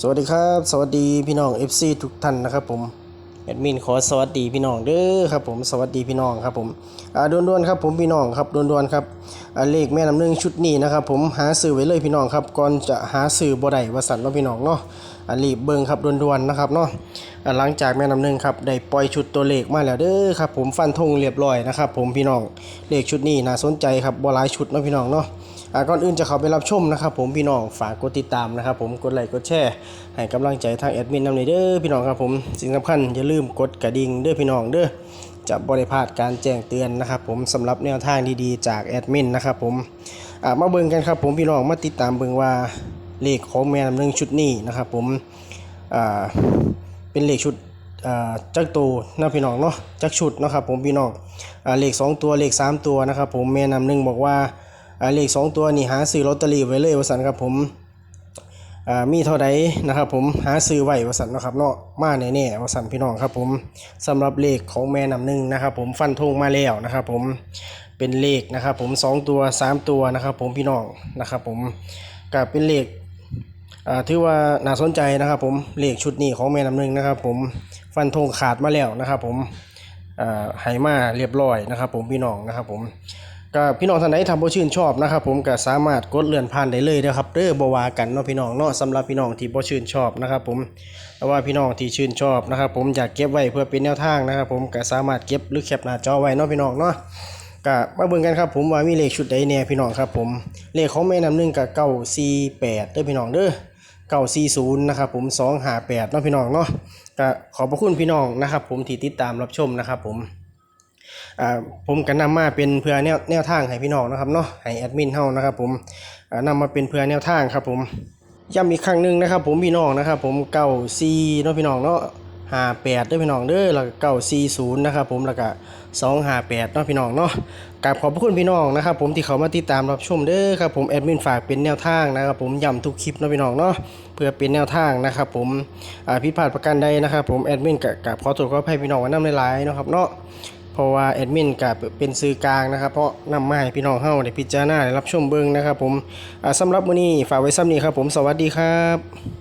สวัสดีครับ สวัสดีพี่น้อง FC ทุกท่านนะครับผมแอดมินขอสวัสดีพี่น้องเด้อครับผมสวัสดีพี่น้องครับผมอ่าด่วนๆครับผมพี่น้องครับด่วนๆครับอ่าเลขแม่น้ำหนึ่งชุดนี้นะครับผมหาซื้อไว้เลยพี่น้องครับก่อนจะหาซื้อบ่ได้ว่าสั่นเนาะพี่น้องเนาะอ่ารีบเบิ่งครับด่วนๆนะครับเนาะอ่าหลังจากแม่น้ำหนึ่งครับได้ปล่อยชุดตัวเลขมาแล้วเด้อครับผมฟันธงเรียบร้อยนะครับผมพี่น้องเลขชุดนี้น่าสนใจครับบ่หลายชุดเนาะพี่น้องเนาะ ก่อนอื่นจะเข้าไปรับชมนะครับ ผมพี่น้องฝากกดติดตามนะครับ ผมกดไลค์กดแชร์ให้กำลังใจทางแอดมินนำในเด้อพี่น้องครับผมสิ่งสำคัญอย่าลืมกดกระดิ่งเด้อพี่น้องเด้อจะบริพาดการแจ้งเตือนนะครับ ผมสำหรับแนวทางดีๆจากแอดมินนะครับผมมาเบิ่งกันครับ ผมพี่น้องมาติดตามเบิ่งว่าเลขของแม่นำหนึ่งชุดนี้นะครับ ผมเป็นเลขชุดจักตูนะพี่น้องเนาะจักชุดนะครับผมพี่น้องอเลขสองตัวเลขสามตัวนะครับ ผมแม่นำหนึ่งบอกว่า อ่าเลขสองตัวนี่หาซื้อลอตเตอรี่ไว้เลยวสันครับผมอ่ามีเท่าใดนะครับผมหาซื้อไว้วสันนะครับเนาะมาแน่ๆวสันพี่น้องครับผมสำหรับเลขของแม่นำหนึ่งนะครับผมฟันธงมาแล้วนะครับผมเป็นเลขนะครับผมสองตัวสามตัวนะครับผมพี่น้องนะครับผมก็เป็นเลขอ่าถือว่าน่าสนใจนะครับผมเลขชุดนี้ของแม่นำหนึ่งนะครับผมฟันธงขาดมาแล้วนะครับผมอ่าไหมาเรียบร้อยนะครับผมพี่น้องนะครับผม ก็พี่น้องท่านใดทำบ่ชื่นชอบนะครับผมก็สามารถกดเลื่อนผ่านได้เลยนะครับเด้อบ่ว่ากันเนาะพี่น้องเนาะสำหรับพี่น้องที่บ่ชื่นชอบนะครับผมแต่ว่าพี่น้องที่ชื่นชอบนะครับผมอยากเก็บไว้เพื่อเป็นแนวทางนะครับผมก็สามารถเก็บหรือแคปหน้าจอไว้เนาะพี่น้องเนาะก็มาเบิ่งกันครับผมว่ามีเลขชุดใดแน่พี่น้องครับผมเลขของแม่น้ำหนึ่งกับ948เด้อพี่น้องเด้อ940นย์นะครับผม258เนาะพี่น้องเนาะก็ขอบพระคุณพี่น้องนะครับผมที่ติดตามรับชมนะครับผม อ่าผมก็นำมาเป็นเพื่อแนวแนวทางให้พี่น้องนะครับเนาะให้แอดมินเฮานะครับผมอ่านำมาเป็นเพื่อแนวทางครับผมย้ำอีกครั้งหนึ่งนะครับ ผมพี่น้องนะครับ ผมเก้าซีเนาะพี่น้องเนาะห้าแปดด้วยพี่น้องเด้อแล้วก็เก้าซีศูนย์นะครับผมแล้วก็สองห้าแปดเนาะพี่น้องเนาะกราบขอบพระคุณพี่น้องนะครับ ผมที่เขามาติดตามรับชมเด้อครับผมแอดมินฝากเป็นแนวทางนะครับ ผมย้ำทุกคลิปเนาะพี่น้องเนาะเพื่อเป็นแนวทางนะครับผมอ่าผิดพลาดประการใดนะครับผมแอดมินกับขอโทษขออภัยพี่น้องไว้น้ำในไลน์นาะครับเนาะ ราะว่าแอดมินกับเป็นสื่อกลางนะครับ เพราะนำมาให้พี่น้องเฮาได้พิจารณาได้รับชมเบิ่งนะครับผมสำหรับมื้อนี้ฝากไว้ซ้ำนี้ครับผมสวัสดีครับ